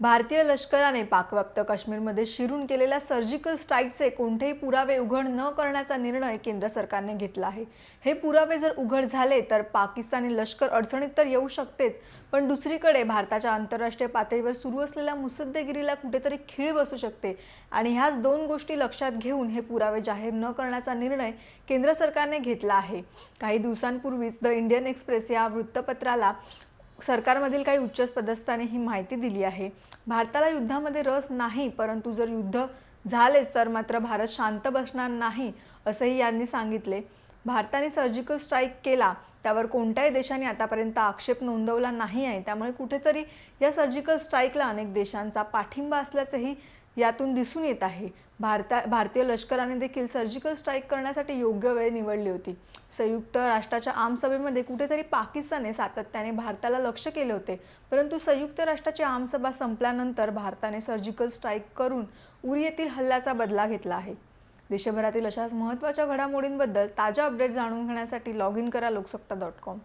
भारतीय लष्कराने पाकव्याप्त काश्मीरमध्ये शिरून केलेल्या सर्जिकल स्ट्राईकचे कोणतेही पुरावे उघड न करण्याचा निर्णय केंद्र सरकारने घेतला आहे. हे पुरावे जर उघड झाले तर पाकिस्तानी लष्कर अडचणीत तर येऊ शकतेच पण दुसरीकडे भारताच्या आंतरराष्ट्रीय पातळीवर सुरू असलेल्या मुसद्देगिरीला कुठेतरी खीळ बसू शकते आणि ह्याच दोन गोष्टी लक्षात घेऊन हे पुरावे जाहीर न करण्याचा निर्णय केंद्र सरकारने घेतला आहे. काही दिवसांपूर्वीच द इंडियन एक्सप्रेस या वृत्तपत्राला सरकारमधील काही उच्च पदस्थाने ही माहिती दिली आहे. भारताला युद्धामध्ये रस नाही परंतु जर युद्ध झालेच तर मात्र भारत शांत बसणार नाही असंही यांनी सांगितले. भारताने सर्जिकल स्ट्राईक केला त्यावर कोणत्याही देशाने आतापर्यंत आक्षेप नोंदवला नाही आहे त्यामुळे कुठेतरी या सर्जिकल स्ट्राईकला अनेक देशांचा पाठिंबा असल्याचंही यातून दिसून येत आहे. भारता भारतीय लष्कराने देखील सर्जिकल स्ट्राईक करण्यासाठी योग्य वेळ निवडली होती. संयुक्त राष्ट्राच्या आमसभेमध्ये कुठेतरी पाकिस्तानने सातत्याने भारताला लक्ष केले होते. परंतु संयुक्त राष्ट्राची आमसभा संपल्यानंतर भारताने सर्जिकल स्ट्राईक करून उरी येथील हल्ल्याचा बदला घेतला आहे. देशभरातील अशाच महत्त्वाच्या घडामोडींबद्दल ताज्या अपडेट जाणून घेण्यासाठी लॉग इन करा लोकसत्ता डॉट कॉम